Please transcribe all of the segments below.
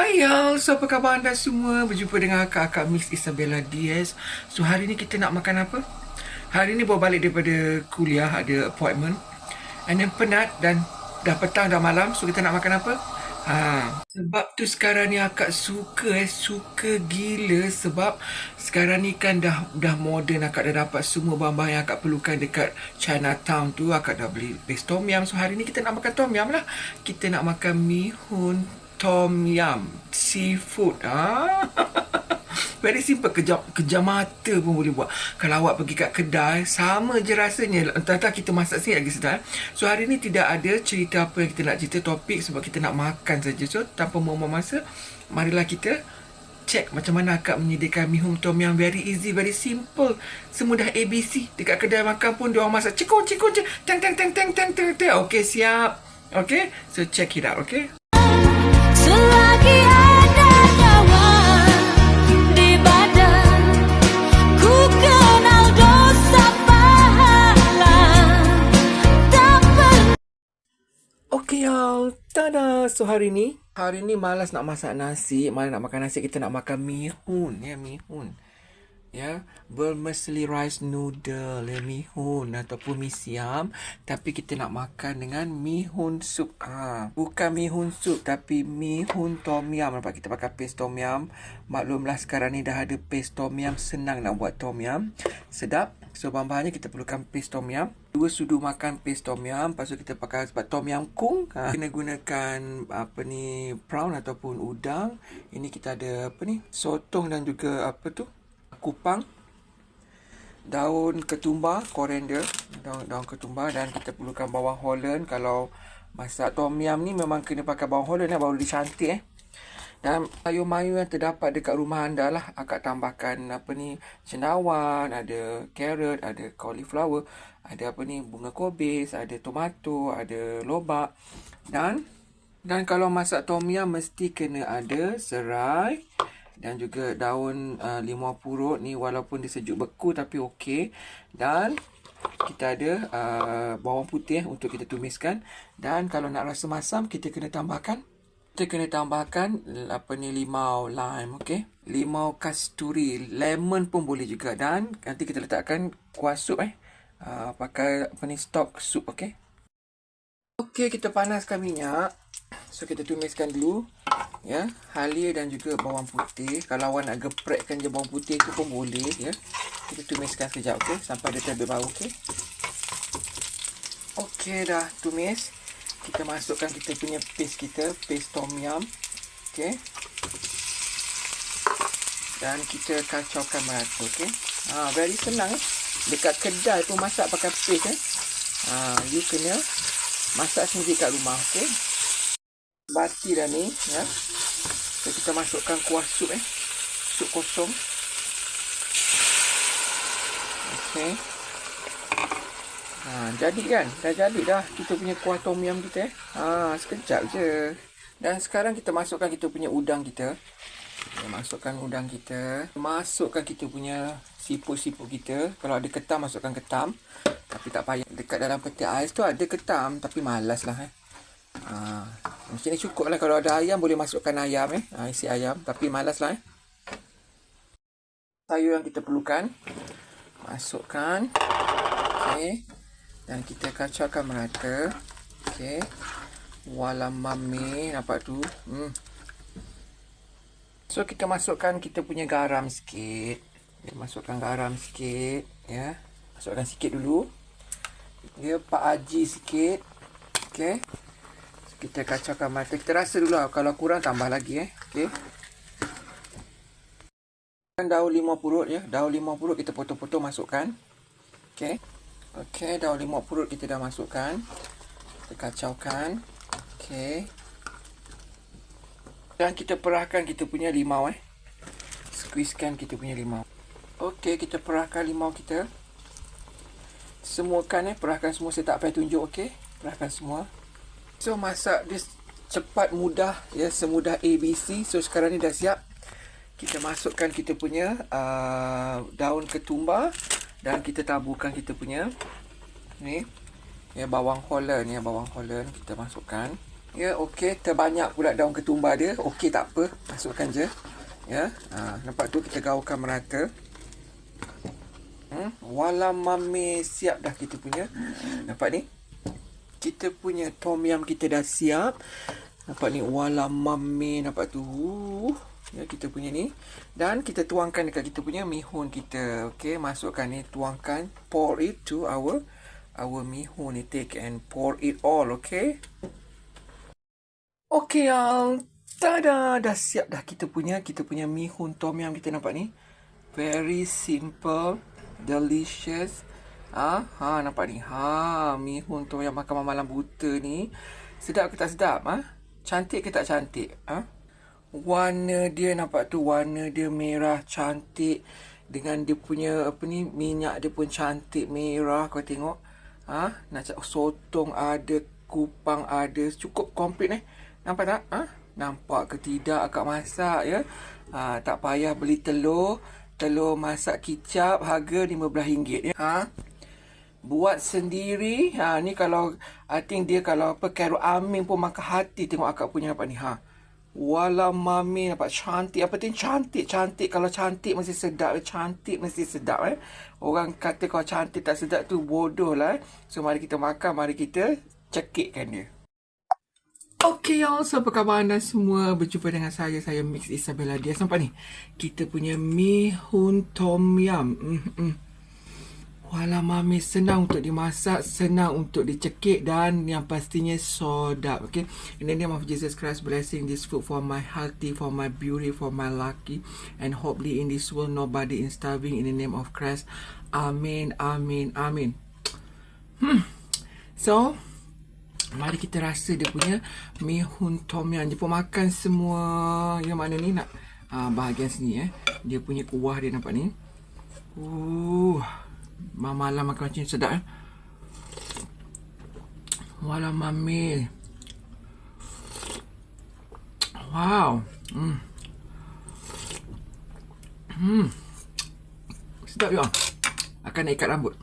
Hai y'all, so apa khabar anda semua? Berjumpa dengan kakak Miss Isabella Diaz. So hari ni kita nak makan apa? Hari ni bawa balik daripada kuliah, ada appointment. And then penat dan dah petang dah malam. So kita nak makan apa? Ha, sebab tu sekarang ni akak suka eh. Suka gila sebab Sekarang ni kan dah dah moden. Akak dah dapat semua bahan-bahan yang akak perlukan Dekat Chinatown tu. Akak dah beli base tom yum. So hari ni kita nak makan tom yum lah. Kita nak makan mihun tom yum seafood. Ah. Very simple. Kejam kejam mata pun boleh buat. Kalau awak pergi kat kedai sama je rasanya. Entah-entah kita masak sini lagi sedap so hari ni tidak ada cerita apa yang kita nak cerita topik sebab kita nak makan saja. So tanpa membuang masa marilah kita check macam mana akak menyediakan mihun tom yum. Very easy very simple. Semudah ABC dekat kedai makan pun dia orang masak. Cikgu cikgu cikgu teng teng teng teng teng teng teng. Okey siap. Okey so check it out okey Y'all, tada! So hari ni, hari ni malas nak masak nasi, malas nak makan nasi, kita nak makan mihun, ya mihun. Ya, vermicelli rice noodle, ya mihun ataupun mi siam, tapi kita nak makan dengan mihun sup. Ah, bukan mihun sup tapi mihun tom yum. Nampak kita pakai paste tom yum. Maklumlah sekarang ni dah ada paste tom yum, senang nak buat tom yum. Sedap. So bahan-bahannya kita perlukan paste tom yum. Dua sudu makan paste tom yum. Lepas tu kita pakai sebab tom yum kung. Ha, kena gunakan apa ni prawn ataupun udang. Ini kita ada apa ni sotong dan juga apa tu kupang. Daun ketumbar, coriander, daun daun ketumbar dan kita perlukan bawang holland. Kalau masak tom yum ni memang kena pakai bawang holland lah baru dia cantik eh. Dan sayur-mayur yang terdapat dekat rumah anda lah Akak tambahkan apa ni Cendawan, ada carrot, ada cauliflower Ada apa ni bunga kobis, ada tomato, ada lobak Dan dan kalau masak tom yum mesti kena ada serai dan juga daun uh, limau purut ni walaupun dia sejuk beku tapi okey. Dan kita ada uh, bawang putih untuk kita tumiskan. Dan kalau nak rasa masam kita kena tambahkan kita kena tambahkan apa ni limau lime okey? Limau kasturi lemon pun boleh juga. Dan nanti kita letakkan kuah sup eh? Uh, pakai apa ni stock sup okey? Okey kita panaskan minyak. So kita tumiskan dulu ya halia dan juga bawang putih. Kalau awak nak geprekkan je bawang putih tu pun boleh ya. Kita tumiskan sekejap okey? Sampai dia terlebih bau okey? Okey dah tumis. Kita masukkan kita punya paste kita paste tom yum okey? Dan kita kacaukan merata okey? Ha very senang eh? Dekat kedai pun masak pakai paste eh? Ha you kena masak sendiri kat rumah okey bati dah ni ya. So, kita masukkan kuah sup eh. Sup kosong. Okey. Ha jadi kan dah jadi dah kita punya kuah tom yum kita eh. Ha sekejap je. Dan sekarang kita masukkan kita punya udang kita. Kita masukkan udang kita. Masukkan kita punya siput-siput kita. Kalau ada ketam masukkan ketam. Tapi tak payah. Dekat dalam peti ais tu ada ketam tapi malas lah eh Ha, macam ni cukup lah kalau ada ayam boleh masukkan ayam eh. Ha, isi ayam tapi malas lah eh. Sayur yang kita perlukan masukkan. Okey. Dan kita kacaukan merata. Okey. Walam mami nampak tu. Hmm. So kita masukkan kita punya garam sikit. Kita masukkan garam sikit ya. Masukkan sikit dulu. Dia Pak Haji sikit. Okey. Kita kacaukan mata. Kita rasa dulu lah. Kalau kurang tambah lagi eh. Okey. Daun limau purut ya. Daun limau purut kita potong-potong masukkan. Okey. Okey, daun limau purut kita dah masukkan. Kita kacaukan. Okey. Dan kita perahkan kita punya limau eh. Squeezekan kita punya limau. Okey, kita perahkan limau kita. Semuakan eh. Perahkan semua. Saya tak payah tunjuk okey. Perahkan semua. So masak dia cepat mudah ya semudah ABC. So sekarang ni dah siap. Kita masukkan kita punya uh, daun ketumbar dan kita taburkan kita punya ni ya bawang holland ya bawang holland kita masukkan. Ya, okey. Terbanyak pula daun ketumbar dia. Okey, tak apa. Masukkan je. Ya. Ha, nampak tu kita gaulkan merata. Hmm, wala mame siap dah kita punya. Nampak ni? Kita punya tom yum kita dah siap. Nampak ni wala mame nampak tu. Ya kita punya ni dan kita tuangkan dekat kita punya mihun kita. Okey, masukkan ni tuangkan pour it to our our mihun ni take and pour it all, okey? Okey, yang tada dah siap dah kita punya kita punya mihun tom yum kita nampak ni. Very simple, delicious. Ha, ha nampak ni. Ha, mihun tom yum makan malam buta ni. Sedap ke tak sedap? Ha? Cantik ke tak cantik? Ha? Warna dia nampak tu warna dia merah cantik dengan dia punya apa ni minyak dia pun cantik merah kau tengok. Ha? Nak sotong ada, kupang ada, cukup komplit eh. Nampak tak? Ha? Nampak ke tidak akak masak ya? Ha, tak payah beli telur. Telur masak kicap harga RM15 ya. Ha? Buat sendiri. Ha, ni kalau I think dia kalau apa Carol Amin pun makan hati tengok akak punya apa ni. Ha. Walau mami nampak cantik. Apa tu cantik? Cantik. Kalau cantik mesti sedap. Cantik mesti sedap. Eh. Orang kata kalau cantik tak sedap tu bodoh lah. Eh. So mari kita makan. Mari kita cekikkan dia. Okay y'all, so apa khabar anda semua? Berjumpa dengan saya, saya Mix Isabella dia. Sampai ni, kita punya mi hun tom yum. Mm-mm. Walau mami senang untuk dimasak, senang untuk dicekik dan yang pastinya sedap. Okay. In the name of Jesus Christ, blessing this food for my healthy, for my beauty, for my lucky. And hopefully in this world, nobody is starving in the name of Christ. Amin, amin, amin. Hmm. So, mari kita rasa dia punya mi hun tom yum. Jumpa makan semua yang mana ni nak uh, bahagian sini eh. Dia punya kuah dia nampak ni. Uh. Malam makan macam sedap eh. Walau mami. Wow. Hmm. Hmm. Sedap ya. Akan nak ikat rambut.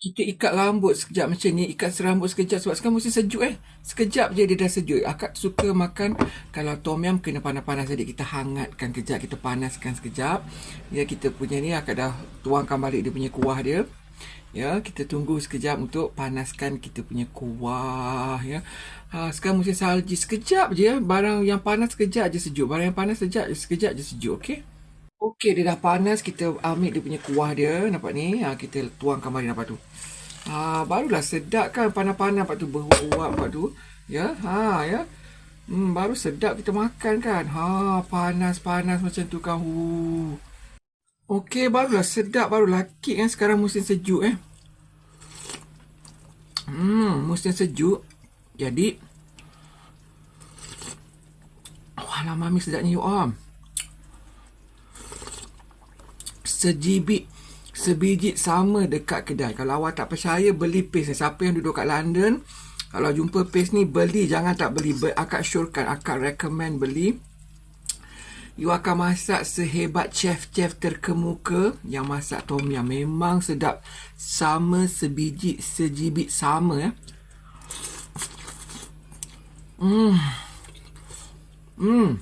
Kita ikat rambut sekejap macam ni. Ikat serambut sekejap. Sebab sekarang mesti sejuk eh. Sekejap je dia dah sejuk. Akak suka makan. Kalau tom yum kena panas-panas sedikit. Kita hangatkan kejap. Kita panaskan sekejap. Ya kita punya ni akak dah tuangkan balik dia punya kuah dia. Ya, kita tunggu sekejap untuk panaskan kita punya kuah ya. Ha, sekarang mesti salji sekejap je. Barang yang panas sekejap je sejuk. Barang yang panas sekejap je sekejap je sejuk, okey? Okey, dia dah panas. Kita ambil dia punya kuah dia. Nampak ni? Ha, kita tuangkan balik nampak tu. Ha, barulah sedap kan panas-panas nampak tu beruap nampak tu. Ya, ha ya. Hmm, baru sedap kita makan kan. Ha, panas-panas macam tu kan. Huh. Okey, barulah sedap, baru laki kan sekarang musim sejuk eh. Hmm, musim sejuk. Jadi, Walah, mami sedapnya you all. Sejibit, sebiji sama dekat kedai. Kalau awak tak percaya, beli paste ni. Siapa yang duduk kat London, kalau jumpa paste ni, beli. Jangan tak beli. Akak syorkan, akak recommend beli. You akan masak sehebat chef-chef terkemuka yang masak tom yum. Memang sedap. Sama sebiji, sejibit sama ya. Hmm. Hmm.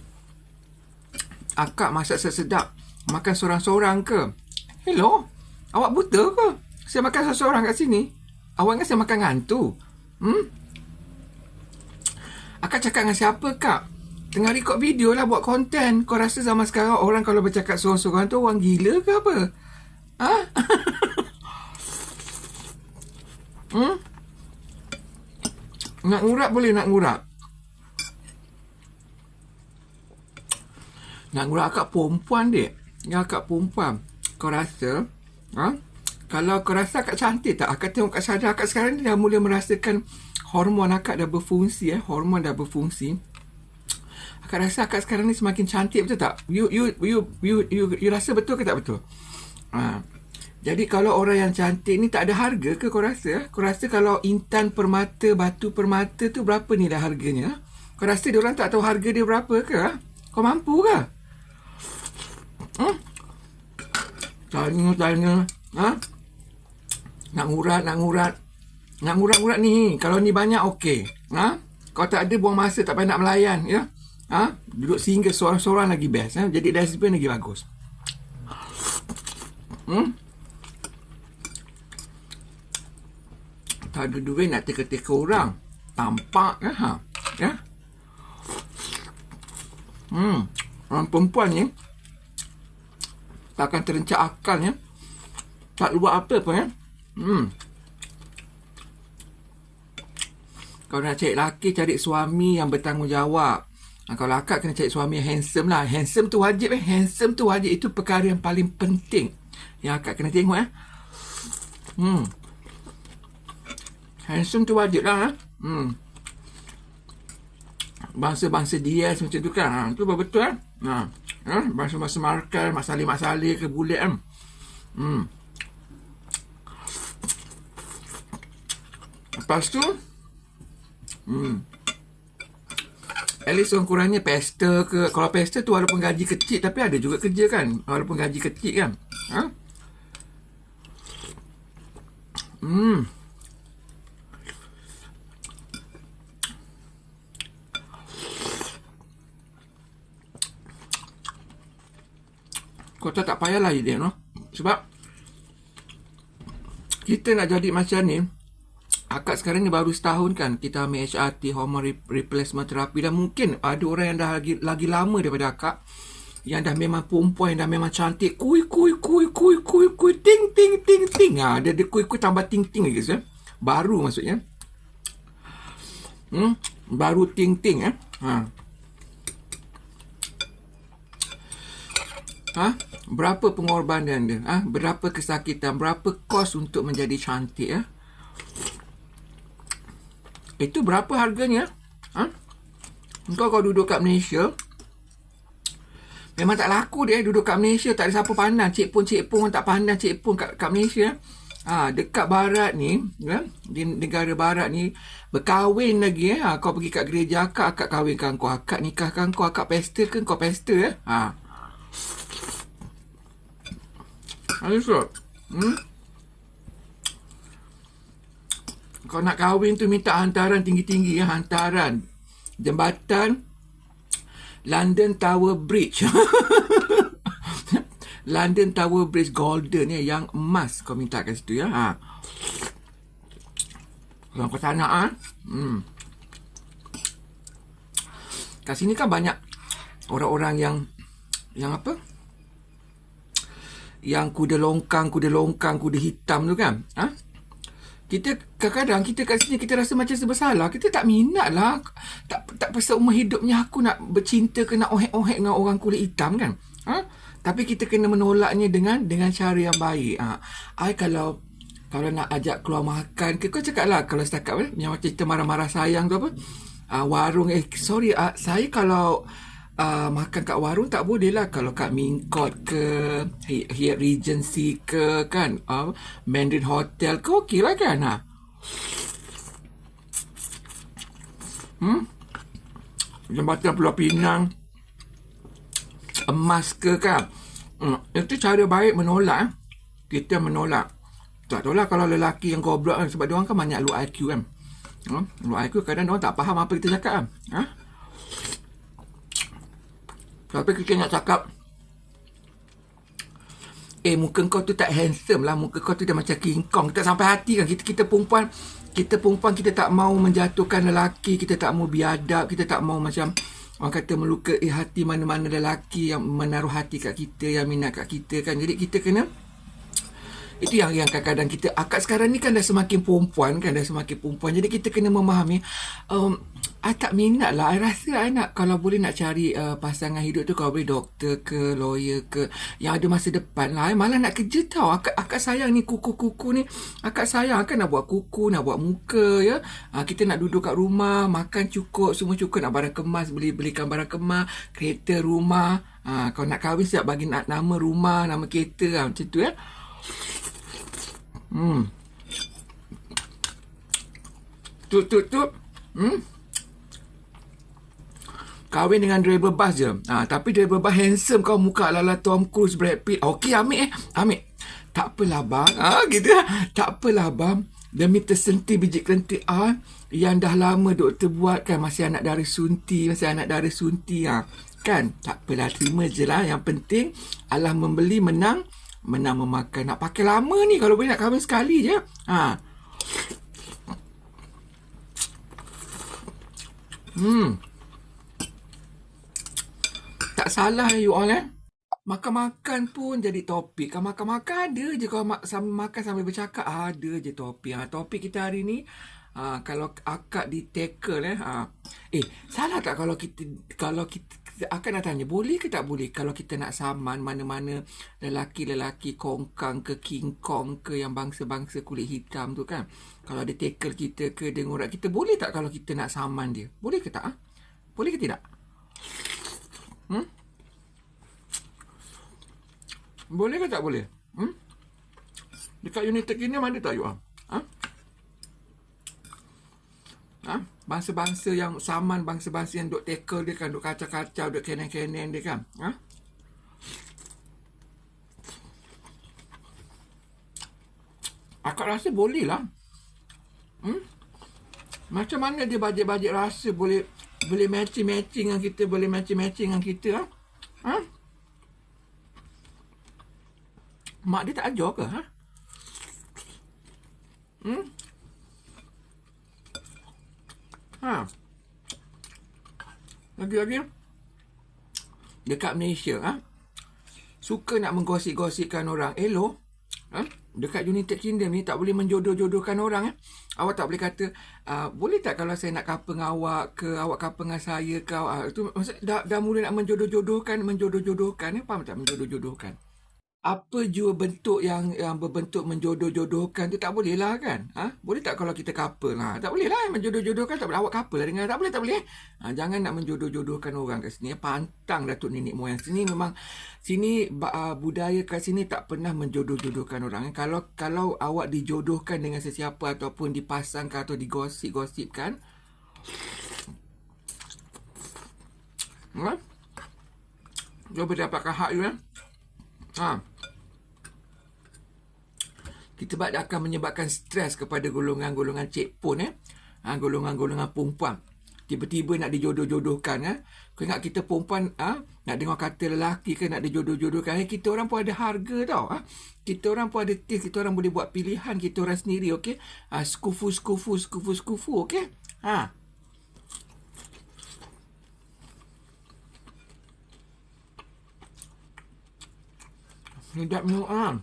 Akak masak sesedap. Makan seorang-seorang ke? Hello? Awak buta ke? Saya makan seorang-seorang kat sini. Awak ingat saya makan hantu? Hmm? Akak cakap dengan siapa, Kak? Tengah record video lah buat konten. Kau rasa zaman sekarang orang kalau bercakap seorang-seorang tu orang gila ke apa? Ha? hmm? Nak ngurak boleh nak ngurak. Nak ngurak akak perempuan dek. Yang akak perempuan. Kau rasa? Ha? Kalau kau rasa akak cantik tak? Akak tengok kat sadar akak sekarang ni dah mula merasakan hormon akak dah berfungsi eh. Hormon dah berfungsi. Akak rasa akak sekarang ni semakin cantik betul tak? You you you you you, you rasa betul ke tak betul? Ha. Jadi kalau orang yang cantik ni tak ada harga ke kau rasa? Kau rasa kalau intan permata, batu permata tu berapa ni dah harganya? Kau rasa dia orang tak tahu harga dia berapa ke? Ha? Kau mampu ke? Hmm? Tanya, tanya. Ha? Nak ngurat, nak ngurat. Nak ngurat-ngurat ni. Kalau ni banyak, okey. Ha? Kalau tak ada buang masa tak payah nak melayan ya. Ha? Duduk single seorang-seorang lagi best ya. Jadi lesbian lagi bagus. Hmm? Tak ada duit nak teka-teka orang. Tampak ya. Ha? Ya. Hmm. Orang perempuan ni takkan terencak akal ya. Tak buat apa pun ya. Hmm. Kalau nak cari lelaki, cari suami yang bertanggungjawab. Ha, kalau akak kena cari suami yang handsome lah. Handsome tu wajib eh. Handsome tu wajib. Itu perkara yang paling penting. Yang akak kena tengok eh. Hmm. Handsome tu wajib lah eh. Hmm. Bangsa-bangsa dia macam tu kan. Ha, tu betul eh. Ha. Ha? Bangsa-bangsa markal, masalih-masalih ke bulik kan. Hmm. Lepas tu, Hmm. At least orang kurangnya pesta ke. Kalau pesta tu walaupun gaji kecil tapi ada juga kerja kan. Walaupun gaji kecil kan. Ha? Hmm. Kau tak payahlah dia no. Sebab kita nak jadi macam ni, akak sekarang ni baru setahun kan kita ambil HRT hormone replacement therapy dan mungkin ada orang yang dah lagi, lagi lama daripada akak yang dah memang perempuan yang dah memang cantik kui kui kui kui kui kui ting ting ting ting ha, dia kui kui tambah ting ting lagi ya. baru maksudnya hmm? baru ting ting eh ha. Ha? Berapa pengorbanan dia? Ha? Berapa kesakitan? Berapa kos untuk menjadi cantik? Ya? Itu berapa harganya? Ha? Engkau kau duduk kat Malaysia, memang tak laku dia duduk kat Malaysia. Tak ada siapa pandang. Cik pun, cik pun tak pandang cik pun kat, kat Malaysia. Ha, dekat barat ni, ya, di negara barat ni, berkahwin lagi. Ya. Ha, kau pergi kat gereja akak, akak kahwinkan kau. Akak nikahkan kau, akak pesta ke kau pesta. Ya. Ha. Ada Hmm? Kau nak kahwin tu minta hantaran tinggi-tinggi ya, hantaran. Jambatan London Tower Bridge. London Tower Bridge golden ya, yang emas kau minta kat situ ya. Ha. Kau tak nak ha? Hmm. Kat sini kan banyak orang-orang yang yang apa? Yang kuda longkang, kuda longkang, kuda hitam tu kan? Ha? Kita kadang-kadang kita kat sini kita rasa macam sebersalah kita tak minat lah. Tak tak pasal umur hidupnya aku nak bercinta ke nak ohek-ohek dengan orang kulit hitam kan? Ha? tapi kita kena menolaknya dengan dengan cara yang baik. Ha. I kalau kalau nak ajak keluar makan ke kau cakap lah kalau setakat eh, yang macam kita marah-marah sayang tu apa. Uh, warung eh sorry uh, saya kalau uh, makan kat warung tak boleh lah kalau kat Mingkot ke Hyatt Regency ke kan uh, Mandarin Hotel ke okey lah kan ha? hmm? Jambatan Pulau Pinang emas ke kan hmm. itu cara baik menolak eh? kita menolak tak tahu lah kalau lelaki yang goblok kan sebab dia orang kan banyak low IQ kan hmm? low IQ kadang dia orang tak faham apa kita cakap kan ha? Tapi kita nak cakap Eh muka kau tu tak handsome lah. Muka kau tu dah macam King Kong. Kita sampai hati kan. Kita kita perempuan Kita perempuan kita tak mau menjatuhkan lelaki. Kita tak mau biadab. Kita tak mau macam Orang kata melukai hati mana-mana lelaki Yang menaruh hati kat kita Yang minat kat kita kan. Jadi kita kena itu yang yang kadang-kadang kita akak sekarang ni kan dah semakin perempuan kan dah semakin perempuan. Jadi kita kena memahami um, I tak minat lah. I rasa I nak kalau boleh nak cari uh, pasangan hidup tu kalau boleh doktor ke lawyer ke yang ada masa depan lah. I malah nak kerja tau. Akak, akak sayang ni kuku-kuku ni. Akak sayang kan nak buat kuku nak buat muka ya. Uh, kita nak duduk kat rumah makan cukup semua cukup. Nak barang kemas beli belikan barang kemas kereta rumah. Uh, kalau nak kahwin siap bagi nak nama rumah nama kereta lah macam tu ya Hmm. Tu tu tu. Hmm. Kahwin dengan driver bus je. Ha, tapi driver bus handsome kau muka ala Tom Cruise, Brad Pitt. Okey, ambil eh. Ambil. Tak apalah bang. Ha, gitu. Tak apalah bang. Demi tersentuh biji kelentik ah. yang dah lama doktor buat kan masih anak dari sunti, masih anak dari sunti ha. Kan? Tak apalah terima je lah. Yang penting Allah membeli menang menang memakan. Nak pakai lama ni kalau boleh nak kahwin sekali je. Ha. Hmm. Tak salah you all eh. Makan-makan pun jadi topik. Kalau makan-makan ada je. Kalau sambil makan sambil bercakap ada je topik. Ha, topik kita hari ni Ha, kalau akak di tackle eh. Ha. Eh, salah tak kalau kita kalau kita akan nak tanya boleh ke tak boleh kalau kita nak saman mana-mana lelaki-lelaki kongkang ke king kong ke yang bangsa-bangsa kulit hitam tu kan kalau ada tackle kita ke dengorak kita boleh tak kalau kita nak saman dia boleh ke tak ha? boleh ke tidak hmm? boleh ke tak boleh hmm? dekat unit terkini mana tak you ha? Bangsa-bangsa yang saman Bangsa-bangsa yang duk tackle dia kan Duk kacau-kacau Duk kenen-kenen dia kan ha? Akak rasa boleh lah hmm? Macam mana dia bajet-bajet rasa Boleh boleh matching-matching dengan kita Boleh matching-matching dengan kita ha? ha? Mak dia tak ajar ke ha? Hmm? Ha. Lagi-lagi dekat Malaysia ha? suka nak menggosip-gosipkan orang elo ha? dekat United Kingdom ni tak boleh menjodoh-jodohkan orang eh? awak tak boleh kata uh, boleh tak kalau saya nak couple dengan awak ke awak couple dengan saya ke uh, itu maksud dah, dah mula nak menjodoh-jodohkan menjodoh-jodohkan eh? faham tak menjodoh-jodohkan apa jua bentuk yang yang berbentuk menjodoh-jodohkan tu tak boleh lah kan? Ha? Boleh tak kalau kita couple lah? Tak boleh lah menjodoh-jodohkan tak boleh. Awak couple lah dengan tak boleh, tak boleh. Ha, jangan nak menjodoh-jodohkan orang kat sini. Pantang Datuk Nenek Moyang sini memang sini uh, budaya kat sini tak pernah menjodoh-jodohkan orang. Kalau kalau awak dijodohkan dengan sesiapa ataupun dipasangkan atau digosip-gosipkan Ha? Cuba dapatkan hak you eh? Ha. Kita buat akan menyebabkan stres kepada golongan-golongan cik pun eh. Ha, golongan-golongan perempuan. Tiba-tiba nak dijodoh-jodohkan eh. Kau ingat kita perempuan ha? nak dengar kata lelaki ke nak dijodoh-jodohkan. Eh, kita orang pun ada harga tau. Ha? Kita orang pun ada taste. Kita orang boleh buat pilihan kita orang sendiri. Okay? Ha, skufu, skufu, skufu, skufu. Okay? Ha. Ni ah.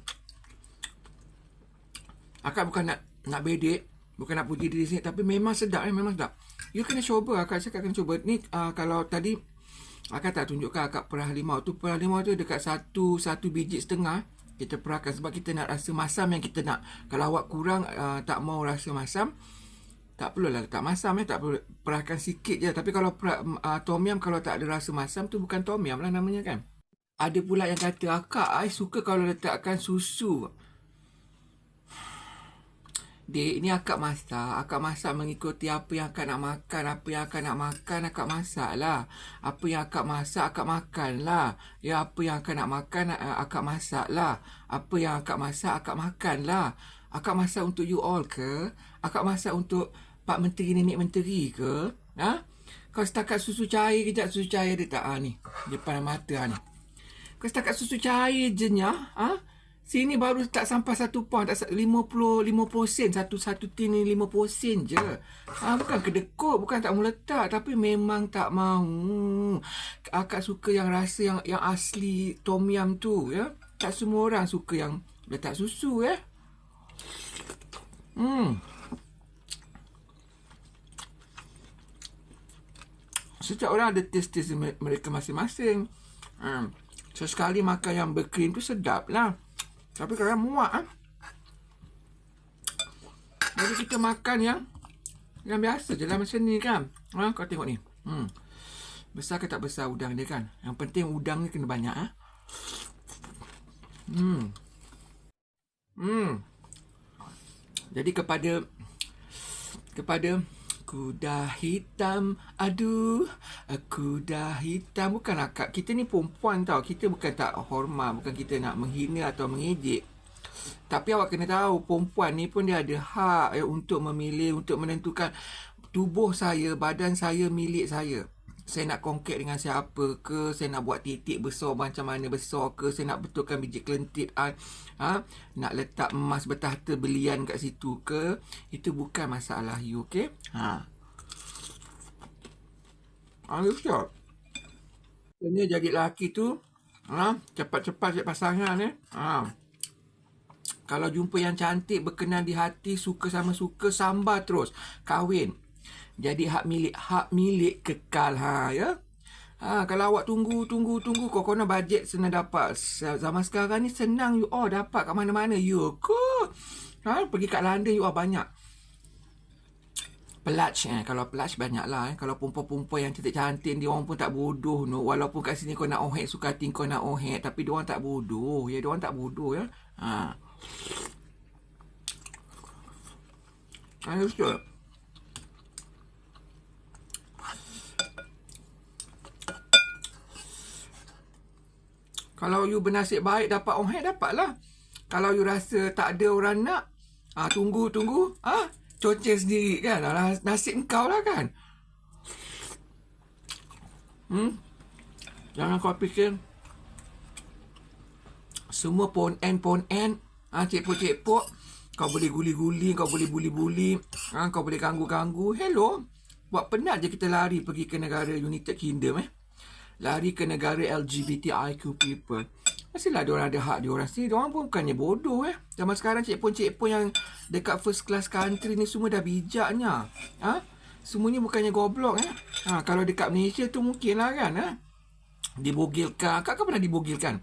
Akak bukan nak nak bedek, bukan nak puji diri sini tapi memang sedap eh, memang sedap. You kena cuba akak cakap kena cuba. Ni uh, kalau tadi akak tak tunjukkan akak perah limau tu perah limau tu dekat satu satu biji setengah kita perahkan sebab kita nak rasa masam yang kita nak. Kalau awak kurang uh, tak mau rasa masam tak perlulah tak masam eh tak perlu perahkan sikit je tapi kalau perah, uh, tom yum kalau tak ada rasa masam tu bukan tom yum lah namanya kan. Ada pula yang kata akak I suka kalau letakkan susu. Dek, ni akak masak. Akak masak mengikuti apa yang akak nak makan. Apa yang akak nak makan, akak masak lah. Apa yang akak masak, akak makan lah. Ya, apa yang akak nak makan, akak masak lah. Apa yang akak masak, akak makan lah. Akak masak untuk you all ke? Akak masak untuk Pak Menteri, Nenek Menteri ke? Ha? Kau setakat susu cair kejap, susu cair dia tak? Ha, ni. Depan mata ha, ni. Kau setakat susu cair je nya, ha? Sini baru tak sampai satu pound, tak 50 50 sen satu satu tin ni 50 sen je. Ha, bukan kedekut, bukan tak mau letak tapi memang tak mau. Akak suka yang rasa yang yang asli tom yum tu ya. Tak semua orang suka yang letak susu ya. Hmm. Setiap orang ada taste-taste mereka masing-masing. Hmm. Sesekali makan yang berkrim tu sedap lah. Tapi kadang muak ah. Jadi kita makan yang yang biasa je lah macam ni kan. Ha, kau tengok ni. Hmm. Besar ke tak besar udang dia kan? Yang penting udang ni kena banyak ah. Hmm. Hmm. Jadi kepada kepada Kuda hitam, aduh, kuda hitam. Bukan akak, kita ni perempuan tau. Kita bukan tak hormat, bukan kita nak menghina atau mengejek. Tapi awak kena tahu, perempuan ni pun dia ada hak eh, untuk memilih, untuk menentukan tubuh saya, badan saya milik saya. Saya nak kongkek dengan siapa ke, saya nak buat titik besar macam mana besar ke, saya nak betulkan biji kelentit, ha, ha, nak letak emas bertahta belian kat situ ke, itu bukan masalah you, okay? Ha. You sure? Sebenarnya jadi lelaki tu, ha, cepat-cepat cari pasangan, eh? Ha. Kalau jumpa yang cantik, berkenan di hati, suka sama suka, sambar terus. Kahwin. Jadi hak milik hak milik kekal ha ya. Ha kalau awak tunggu tunggu tunggu kau kena bajet senang dapat. Zaman sekarang ni senang you all dapat kat mana-mana you ke. Ha pergi kat London you all banyak. Pelaj eh. Kalau pelaj banyak lah eh. Kalau perempuan-perempuan yang cantik-cantik Dia orang pun tak bodoh no. Walaupun kat sini kau nak ohek Suka hati kau nak ohek Tapi dia orang tak bodoh Ya dia orang tak bodoh ya Ha Ha Kalau you bernasib baik dapat orang hack dapatlah. Kalau you rasa tak ada orang nak, ah tunggu tunggu, ah cocok sendiri kan. Ah, nasib kau lah kan. Hmm. Jangan kau fikir semua pon n pon n ah cekpok cekpok kau boleh guli-guli, kau boleh buli-buli, ah kau boleh ganggu-ganggu. Hello. Buat penat je kita lari pergi ke negara United Kingdom eh lari ke negara LGBTIQ people. Mestilah dia orang ada hak dia orang sendiri. Dia orang pun bukannya bodoh eh. Zaman sekarang cik-pun-cik-pun yang dekat first class country ni semua dah bijaknya. Ha? Semuanya bukannya goblok eh. Ha, kalau dekat Malaysia tu mungkin lah kan eh. Dibogilkan. Kakak pernah dibogilkan?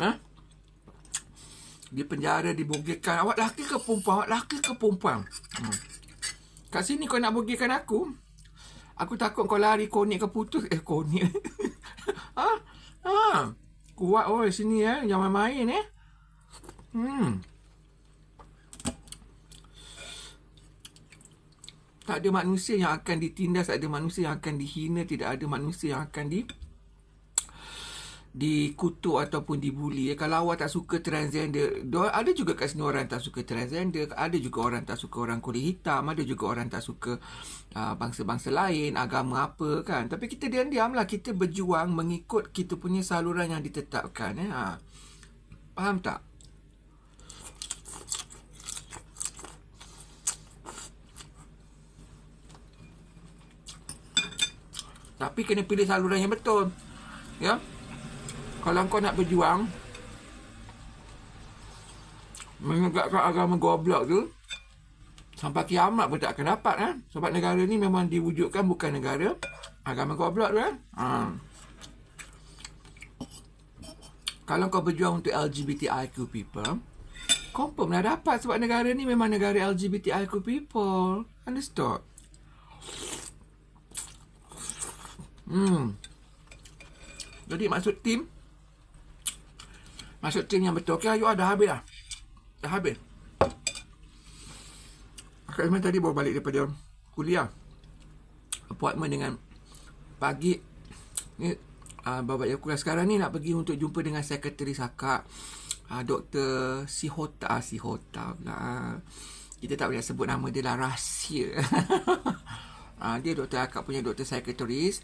Ha? Di penjara dibogilkan. Awak laki ke perempuan? Awak laki ke perempuan? Hmm. Kat sini kau nak bogilkan aku? Aku takut kau lari konik ke putus. Eh, konik. ha? Ha? Kuat oi sini eh. Jangan main eh. Hmm. Tak ada manusia yang akan ditindas, tak ada manusia yang akan dihina, tidak ada manusia yang akan di dikutuk ataupun dibuli. Ya, kalau awak tak suka transgender, ada juga kat sini orang tak suka transgender, ada juga orang tak suka orang kulit hitam, ada juga orang tak suka uh, bangsa-bangsa lain, agama apa kan. Tapi kita diam-diam lah, kita berjuang mengikut kita punya saluran yang ditetapkan. Ya. Ha. Faham tak? Tapi kena pilih saluran yang betul. Ya kalau kau nak berjuang menegakkan agama goblok tu sampai kiamat pun tak akan dapat kan sebab negara ni memang diwujudkan bukan negara agama goblok tu kan ha. kalau kau berjuang untuk LGBTIQ people pun nak dapat sebab negara ni memang negara LGBTIQ people. Understood? Hmm. Jadi maksud tim Masuk tim yang betul. Okay, you dah habis dah. Dah habis. Akak Ismail tadi bawa balik daripada kuliah. Appointment dengan pagi. Ni, uh, bawa balik kuliah sekarang ni nak pergi untuk jumpa dengan sekretari akak. Uh, Dr. Sihota. Sihota pula. Kita tak boleh sebut nama dia lah. Rahsia. uh, dia doktor akak punya doktor sekretaris.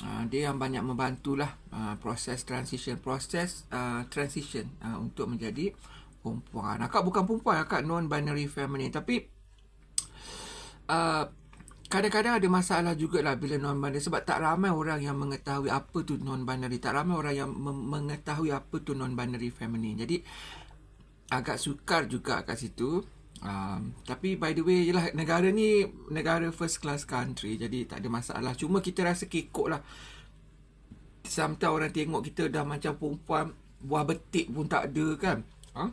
Uh, dia yang banyak membantulah uh, proses transition proses uh, transition uh, untuk menjadi perempuan. Akak bukan perempuan, akak non binary feminine tapi uh, kadang-kadang ada masalah jugalah bila non binary sebab tak ramai orang yang mengetahui apa tu non binary, tak ramai orang yang mengetahui apa tu non binary feminine. Jadi agak sukar juga kat situ. Um, tapi by the way jelah negara ni negara first class country jadi tak ada masalah. Cuma kita rasa kekok lah. Sometimes orang tengok kita dah macam perempuan buah betik pun tak ada kan? Ha?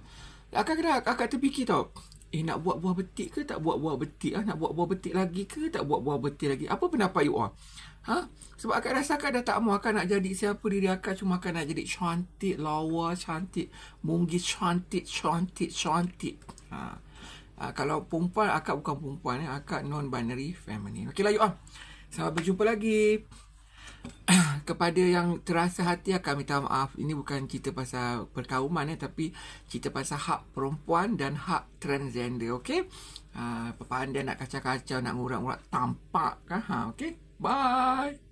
akak kena akak terfikir tau eh nak buat buah betik ke tak buat buah betik? Ha? nak buat buah betik lagi ke tak buat buah betik lagi? Apa pendapat you all? Ha? Sebab akak rasa akak dah tak mau akak nak jadi siapa diri akak cuma akak nak jadi cantik lawa cantik munggis cantik cantik cantik. Ha Uh, kalau perempuan, akak bukan perempuan. Eh. Akak non-binary feminine. Okey lah, yuk. Ah. Sampai berjumpa lagi. kepada yang terasa hati kami minta maaf. Ini bukan cerita pasal perkauman ya, tapi cerita pasal hak perempuan dan hak transgender. Okey. Uh, Papa anda nak kacau-kacau, nak ngurak-ngurak tampak kan? Ha, okey. Bye.